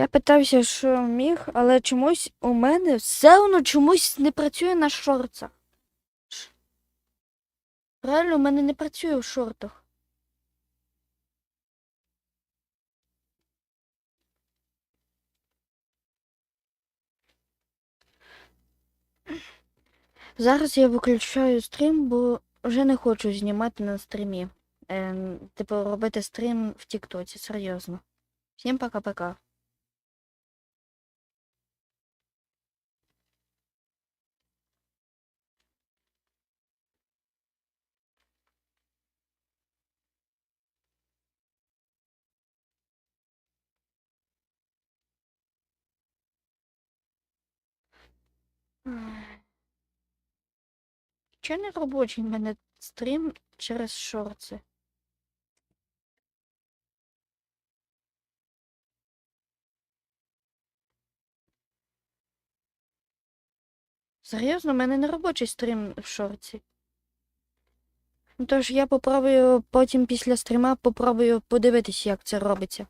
Я питався, що міг, але чомусь у мене все воно чомусь не працює на шорцах. Реально, у мене не працює в шортах. Зараз я виключаю стрім, бо вже не хочу знімати на стрімі. Ем, типу, робити стрім в Тіктоці, серйозно. Всім пока-пока. Чи не робочий в мене стрім через шорти? Серйозно, в мене не робочий стрім в шорті. Ну, Тож я попробую потім після стріма попробую подивитись, як це робиться.